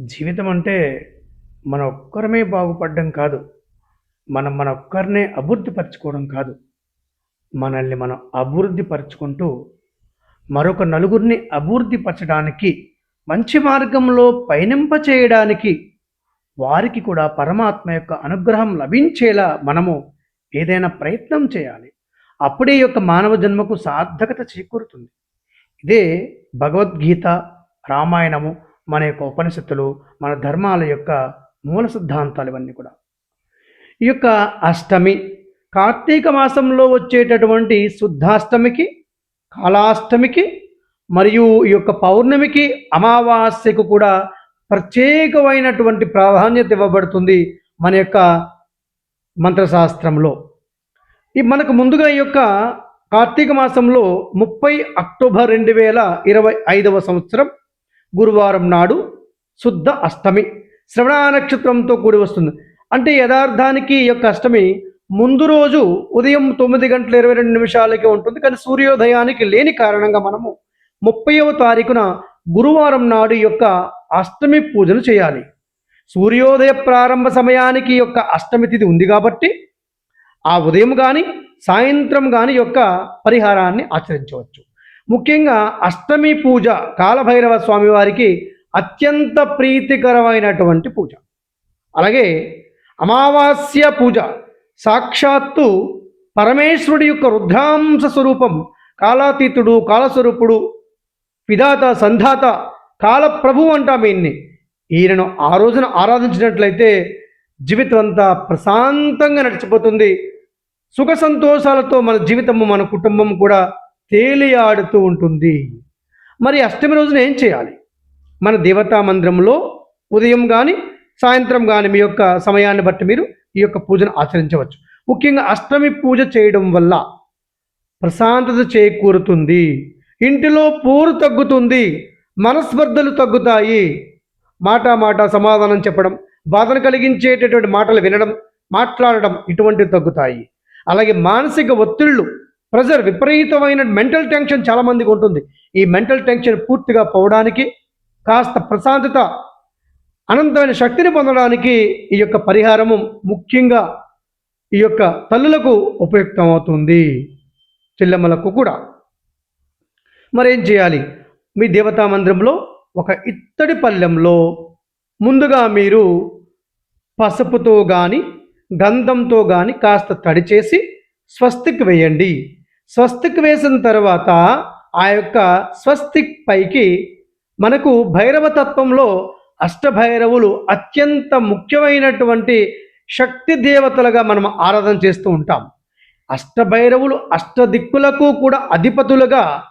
జీవితం అంటే మన ఒక్కరమే బాగుపడడం కాదు. మనం మన ఒక్కరినే అభివృద్ధి పరచుకోవడం కాదు. మనల్ని మనం అభివృద్ధి పరుచుకుంటూ మరొక నలుగురిని అభివృద్ధి పరచడానికి మంచి మార్గంలో పయనింప చేయడానికి వారికి కూడా పరమాత్మ యొక్క అనుగ్రహం లభించేలా మనము ఏదైనా ప్రయత్నం చేయాలి. అప్పుడే యొక్క మానవ జన్మకు సార్థకత చేకూరుతుంది. ఇదే భగవద్గీత రామాయణము మన యొక్క ఉపనిషత్తులు మన ధర్మాల యొక్క మూల సిద్ధాంతాలు ఇవన్నీ కూడా. ఈ యొక్క అష్టమి కార్తీక మాసంలో వచ్చేటటువంటి శుద్ధాష్టమికి కాళాష్టమికి మరియు ఈ యొక్క పౌర్ణమికి అమావాస్యకు కూడా ప్రత్యేకమైనటువంటి ప్రాధాన్యత ఇవ్వబడుతుంది మన యొక్క మంత్రశాస్త్రంలో. ఈ మనకు ముందుగా ఈ యొక్క కార్తీక మాసంలో ముప్పై అక్టోబర్ రెండు వేల ఇరవై ఐదవ సంవత్సరం గురువారం నాడు శుద్ధ అష్టమి. శ్రవణ నక్షత్రంతో కూడి వస్తుంది. అంటే యథార్థానికి ఈ యొక్క అష్టమి ముందు రోజు ఉదయం తొమ్మిది గంటల ఇరవై రెండు నిమిషాలకి ఉంటుంది. కానీ సూర్యోదయానికి లేని కారణంగా మనము ముప్పైవ తారీఖున గురువారం నాడు యొక్క అష్టమి పూజను చేయాలి. సూర్యోదయ ప్రారంభ సమయానికి యొక్క అష్టమి తిథి ఉంది కాబట్టి ఆ ఉదయం కానీ సాయంత్రం కానీ యొక్క పరిహారాన్ని ఆచరించవచ్చు. ముఖ్యంగా అష్టమి పూజ కాలభైరవ స్వామి వారికి అత్యంత ప్రీతికరమైనటువంటి పూజ. అలాగే అమావాస్య పూజ సాక్షాత్తు పరమేశ్వరుడి యొక్క రుద్రాంశ స్వరూపం కాలాతీతుడు కాలస్వరూపుడు విధాత సంధాత కాలప్రభు అంటాం ఈయన్ని. ఈయనను ఆ రోజున ఆరాధించినట్లయితే జీవితం అంతా ప్రశాంతంగా నడిచిపోతుంది. సుఖ సంతోషాలతో మన జీవితము మన కుటుంబం కూడా తేలియాడుతూ ఉంటుంది. మరి అష్టమి రోజున ఏం చేయాలి? మన దేవతా మందిరంలో ఉదయం కానీ సాయంత్రం కానీ మీ యొక్క సమయాన్ని బట్టి మీరు ఈ యొక్క పూజను ఆచరించవచ్చు. ముఖ్యంగా అష్టమి పూజ చేయడం వల్ల ప్రశాంతత చేకూరుతుంది. ఇంటిలో పూరు తగ్గుతుంది. మనస్పర్ధలు తగ్గుతాయి. మాట మాట సమాధానం చెప్పడం బాధను కలిగించేటటువంటి మాటలు వినడం మాట్లాడడం ఇటువంటివి తగ్గుతాయి. అలాగే మానసిక ఒత్తిళ్ళు ప్రెజర్ విపరీతమైన మెంటల్ టెన్షన్ చాలామందికి ఉంటుంది. ఈ మెంటల్ టెన్షన్ పూర్తిగా పోవడానికి కాస్త ప్రశాంతత అనంతమైన శక్తిని పొందడానికి ఈ యొక్క పరిహారము ముఖ్యంగా ఈ యొక్క తల్లులకు ఉపయుక్తమవుతుంది. చెల్లెమ్మలకు కూడా. మరేం చేయాలి? మీ దేవతా మందిరంలో ఒక ఇత్తడి పళ్ళెంలో ముందుగా మీరు పసుపుతో కానీ గంధంతో కానీ కాస్త తడి చేసి స్వస్తికి వేయండి. స్వస్తిక్ వేసిన తర్వాత ఆ యొక్క స్వస్తిక్ పైకి మనకు భైరవ తత్వంలో అష్టభైరవులు అత్యంత ముఖ్యమైనటువంటి శక్తి దేవతలుగా మనం ఆరాధన చేస్తూ ఉంటాం. అష్టభైరవులు అష్టదిక్కులకు కూడా అధిపతులుగా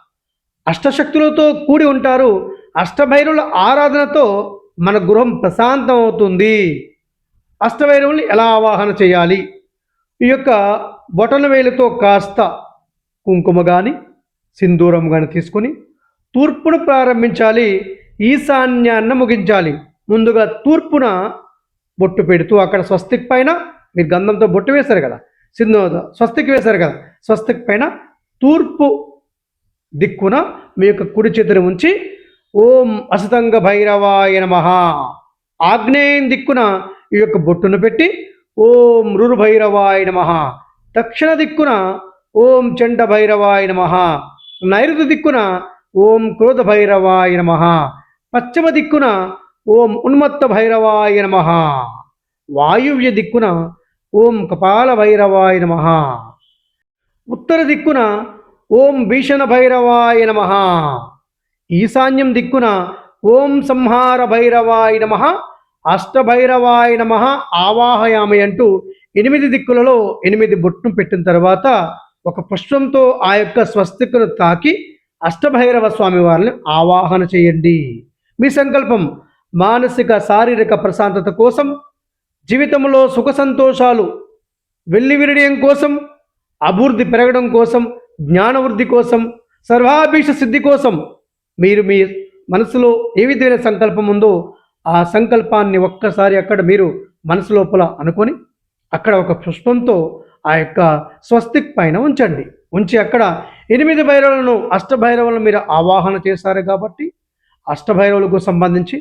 అష్టశక్తులతో కూడి ఉంటారు. అష్టభైరవుల ఆరాధనతో మన గృహం ప్రశాంతం అవుతుంది అష్టభైరవుల్ని ఎలా ఆవాహన చేయాలి? ఈ యొక్క బొటన వేలుతో కాస్త కుంకుమ కానీ సింధూరం కానీ తీసుకొని తూర్పును ప్రారంభించాలి ఈశాన్యాన్న ముగించాలి. ముందుగా తూర్పున బొట్టు పెడుతూ అక్కడ స్వస్తిక్ పైన మీరు గంధంతో బొట్టు వేశారు కదా సింధు స్వస్తిక్ వేశారు కదా స్వస్తిక్ పైన తూర్పు దిక్కున మీ యొక్క కుడి చేతిని ఉంచి ఓం అసతంగ భైరవాయ నమ. ఆగ్నేయం దిక్కున ఈ యొక్క బొట్టును పెట్టి ఓం రురు భైరవాయ నమ. దక్షిణ దిక్కున ఓం చండ భైరవాయ నమ. నైరుతి దిక్కున ఓం క్రోధ భైరవాయ నమ. పశ్చిమ దిక్కున ఓం ఉన్మత్త భైరవాయ నమ. వాయువ్య దిక్కున ఓం కపాల భైరవాయ నమ. ఉత్తర దిక్కున ఓం భీషణ భైరవాయ నమ. ఈశాన్యం దిక్కున ఓం సంహార భైరవాయ నమ. అష్టభైరవాయ నమ ఆవాహయామి అంటూ ఎనిమిది దిక్కులలో ఎనిమిది బొట్టును పెట్టిన తర్వాత ఒక పుష్పంతో ఆ యొక్క స్వస్తికను తాకి అష్టభైరవ స్వామి వారిని ఆవాహన చేయండి. మీ సంకల్పం మానసిక శారీరక ప్రశాంతత కోసం జీవితంలో సుఖ సంతోషాలు వెల్లివిరడయం కోసం అభివృద్ధి పెరగడం కోసం జ్ఞానవృద్ధి కోసం సర్వాభీష సిద్ధి కోసం మీరు మీ మనసులో ఏ విధమైన సంకల్పం ఉందో ఆ సంకల్పాన్ని ఒక్కసారి అక్కడ మీరు మనసు లోపల అనుకొని అక్కడ ఒక పుష్పంతో ఆ యొక్క స్వస్తిక్ పైన ఉంచండి. ఉంచి అక్కడ ఎనిమిది భైరవులను అష్టభైరవులను మీరు ఆవాహన చేశారు కాబట్టి అష్టభైరవులకు సంబంధించి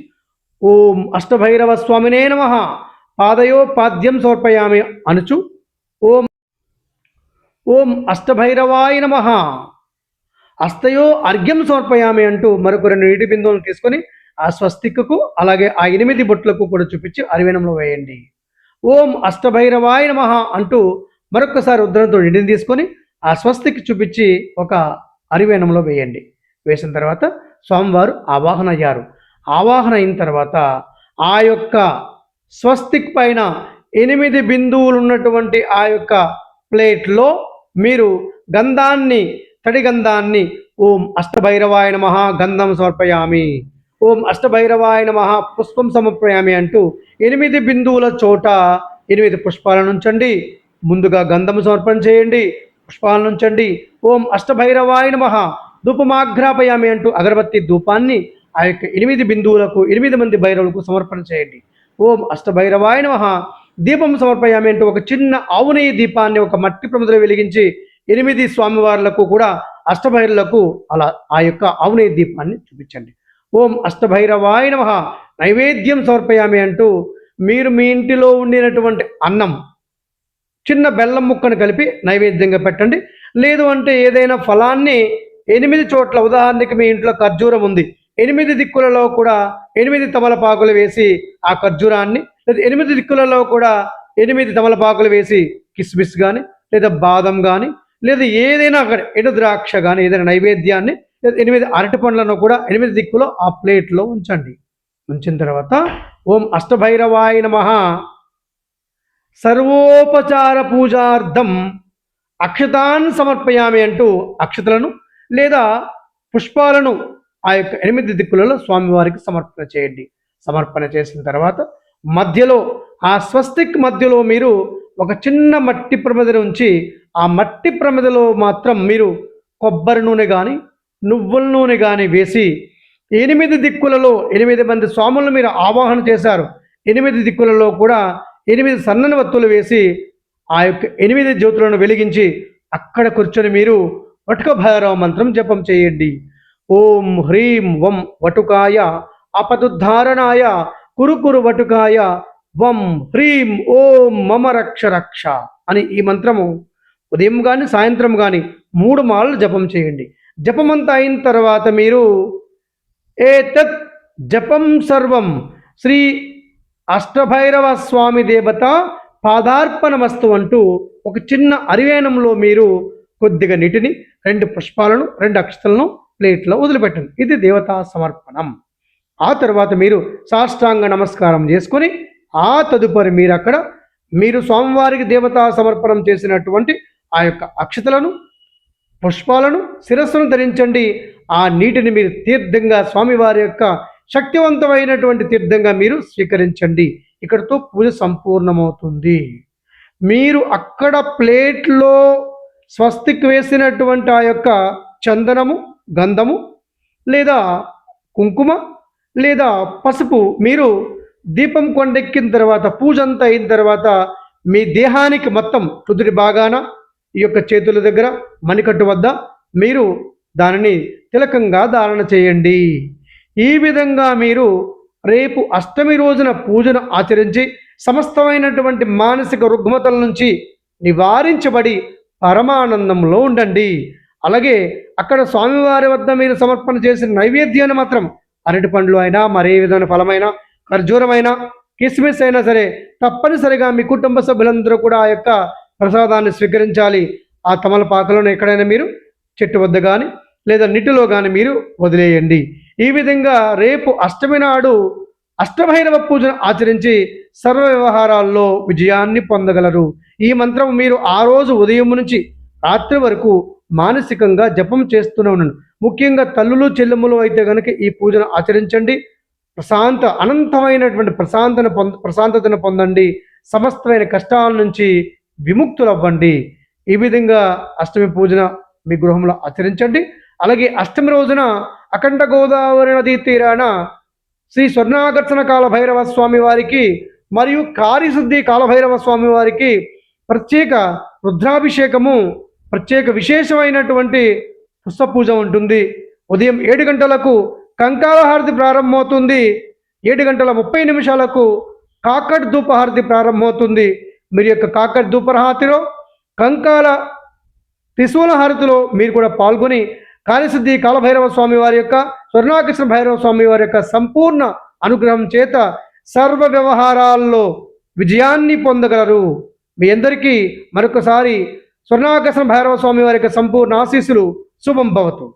ఓం అష్టభైరవ స్వామినే నమ. పాదయో పాద్యం సమర్పయామి అనుచు. ఓం ఓం అష్టభైరవాయ నమ. అస్తయో అర్ఘ్యం సమర్పయామి అంటూ మరొక రెండు నీటి బిందువులను తీసుకొని ఆ స్వస్తిక్కు అలాగే ఆ ఎనిమిది బొట్లకు కూడా చూపించి అరివేణంలో వేయండి. ఓం అష్టభైరవాయ నమ అంటూ మరొకసారి ఉద్దరంతో నీటిని తీసుకొని ఆ స్వస్తికి చూపించి ఒక అరివేణంలో వేయండి. వేసిన తర్వాత స్వామివారు ఆవాహన అయ్యారు. ఆవాహన అయిన తర్వాత ఆ యొక్క స్వస్తిక్ పైన ఎనిమిది బిందువులు ఉన్నటువంటి ఆ యొక్క ప్లేట్లో మీరు గంధాన్ని తడి గంధాన్ని ఓం అష్టభైరవాయ నమ గంధం సమర్పయామి. ఓం అష్టభైరవాయ నమ పుష్పం సమర్పయామి అంటూ ఎనిమిది బిందువుల చోట ఎనిమిది పుష్పాలను ఉంచండి. ముందుగా గంధము సమర్పణ చేయండి పుష్పాలను ఉంచండి ఓం అష్టభైరవాయ నమ. ధూపమాఘ్రాపయామి అంటూ అగరబత్తి ధూపాన్ని ఆ యొక్క ఎనిమిది బిందువులకు ఎనిమిది మంది భైరవులకు సమర్పణ చేయండి. ఓం అష్టభైరవాయ నమ. దీపం సమర్పయామి అంటూ ఒక చిన్న ఆవునేయ దీపాన్ని ఒక మట్టి ప్రముద్ర వెలిగించి ఎనిమిది స్వామివార్లకు కూడా అష్టభైరులకు అలా ఆ యొక్క ఆవునేయ దీపాన్ని చూపించండి. ఓం అష్టభైరవాయ నమ. నైవేద్యం సమర్పయామి అంటూ మీరు మీ ఇంటిలో ఉండినటువంటి అన్నం చిన్న బెల్లం ముక్కను కలిపి నైవేద్యంగా పెట్టండి. లేదు అంటే ఏదైనా ఫలాన్ని ఎనిమిది చోట్ల ఉదాహరణకి మీ ఇంట్లో ఖర్జూరం ఉంది. ఎనిమిది దిక్కులలో కూడా ఎనిమిది తమలపాకులు వేసి ఆ ఖర్జూరాన్ని లేదా ఎనిమిది దిక్కులలో కూడా ఎనిమిది తమలపాకులు వేసి కిస్మిస్ కానీ లేదా బాదం కానీ లేదా ఏదైనా అక్కడ ద్రాక్ష కానీ ఏదైనా నైవేద్యాన్ని లేదా ఎనిమిది అరటి పండ్లను కూడా ఎనిమిది దిక్కులో ఆ ప్లేట్లో ఉంచండి. ఉంచిన తర్వాత ఓం అష్టభైరవాయ మహా సర్వోపచార పూజార్థం అక్షతాన్ సమర్పయామి అంటూ అక్షతలను లేదా పుష్పాలను ఆ యొక్క ఎనిమిది దిక్కులలో స్వామివారికి సమర్పణ చేయండి. సమర్పణ చేసిన తర్వాత మధ్యలో ఆ స్వస్తిక్ మధ్యలో మీరు ఒక చిన్న మట్టి ప్రమిద ఉంచి ఆ మట్టి ప్రమిదలో మాత్రం మీరు కొబ్బరి నూనె కానీ నువ్వుల నూనె కానీ వేసి ఎనిమిది దిక్కులలో ఎనిమిది మంది స్వాములను మీరు ఆవాహన చేశారు. ఎనిమిది దిక్కులలో కూడా ఎనిమిది సన్నని వత్తులు వేసి ఆ యొక్క ఎనిమిది జ్యోతులను వెలిగించి అక్కడ కూర్చొని మీరు వటుక భైరవ మంత్రం జపం చేయండి. ఓం హ్రీం వం వటుకాయ అపదుద్ధారణాయ కురుకురు వటుకాయ వం హ్రీం ఓం మమ రక్ష రక్ష అని ఈ మంత్రము ఉదయం కానీ సాయంత్రం కానీ మూడు మాలలు జపం చేయండి. జపమంతా అయిన తర్వాత మీరు ఏతత్ జపం సర్వం శ్రీ అష్టభైరవ స్వామి దేవత పాదార్పణమస్తు అంటూ ఒక చిన్న అరివేణంలో మీరు కొద్దిగా నీటిని రెండు పుష్పాలను రెండు అక్షతలను ప్లేట్లో వదిలిపెట్టండి. ఇది దేవతా సమర్పణం. ఆ తర్వాత మీరు సాష్టాంగ నమస్కారం చేసుకొని ఆ తదుపరి మీరు అక్కడ మీరు స్వామివారికి దేవతా సమర్పణం చేసినటువంటి ఆ యొక్క అక్షతలను పుష్పాలను శిరస్సును ధరించండి. ఆ నీటిని మీరు తీర్థంగా స్వామివారి యొక్క శక్తివంతమైనటువంటి తీర్థంగా మీరు స్వీకరించండి. ఇక్కడతో పూజ సంపూర్ణమవుతుంది. మీరు అక్కడ ప్లేట్లో స్వస్తిక్ వేసినటువంటి ఆ యొక్క చందనము గంధము లేదా కుంకుమ లేదా పసుపు మీరు దీపం కొండెక్కిన తర్వాత పూజ అంతా అయిన తర్వాత మీ దేహానికి మొత్తం తుదిరి బాగాన ఈ యొక్క చేతుల దగ్గర మణికట్టు వద్ద మీరు దానిని తిలకంగా ధారణ చేయండి. ఈ విధంగా మీరు రేపు అష్టమి రోజున పూజను ఆచరించి సమస్తమైనటువంటి మానసిక రుగ్మతల నుంచి నివారించబడి పరమానందంలో ఉండండి. అలాగే అక్కడ స్వామివారి వద్ద మీరు సమర్పణ చేసిన నైవేద్యాన్ని మాత్రం అరటి పండ్లు అయినా మరే విధమైన ఫలమైనా ఖర్జూరమైనా కిస్మిస్ అయినా సరే తప్పనిసరిగా మీ కుటుంబ సభ్యులందరూ కూడా ఆ యొక్క ప్రసాదాన్ని స్వీకరించాలి. ఆ తమలపాకులను ఎక్కడైనా మీరు చెట్టు వద్ద కానీ లేదా నీటిలో కానీ మీరు వదిలేయండి. ఈ విధంగా రేపు అష్టమి నాడు అష్టభైరవ పూజను ఆచరించి సర్వ వ్యవహారాల్లో విజయాన్ని పొందగలరు. ఈ మంత్రం మీరు ఆ రోజు ఉదయం నుంచి రాత్రి వరకు మానసికంగా జపం చేస్తూనే ఉండండి. ముఖ్యంగా తల్లులు చెల్లెములు అయితే కనుక ఈ పూజను ఆచరించండి. ప్రశాంత అనంతమైనటువంటి ప్రశాంతను పొంద ప్రశాంతతను పొందండి. సమస్తమైన కష్టాల నుంచి విముక్తులవ్వండి. ఈ విధంగా అష్టమి పూజన మీ గృహంలో ఆచరించండి. అలాగే అష్టమి రోజున అఖండ గోదావరి నదీ తీరాన శ్రీ స్వర్ణాకర్షణ కాల భైరవ స్వామి వారికి మరియు కారిశుద్ధి కాలభైరవ స్వామి వారికి ప్రత్యేక రుద్రాభిషేకము ప్రత్యేక విశేషమైనటువంటి పుష్ప పూజ ఉంటుంది. ఉదయం ఏడు గంటలకు కంకాల హారతి ప్రారంభమవుతుంది. ఏడు గంటల ముప్పై నిమిషాలకు కాకడ్ ధూపహారతి ప్రారంభమవుతుంది. మీరు యొక్క కాకడ్ ధూపహారతిలో కంకాల త్రిశూల హారతిలో మీరు కూడా పాల్గొని కాళిసిద్ధి కాలభైరవ స్వామి వారి యొక్క స్వర్ణాకృష్ణ భైరవ స్వామి వారి యొక్క సంపూర్ణ అనుగ్రహం చేత సర్వ వ్యవహారాల్లో విజయాన్ని పొందగలరు. మీ అందరికీ మరొకసారి స్వర్ణాకర్షణ భైరవ స్వామి వారి యొక్క సంపూర్ణ ఆశీస్సులు. శుభం భవతు.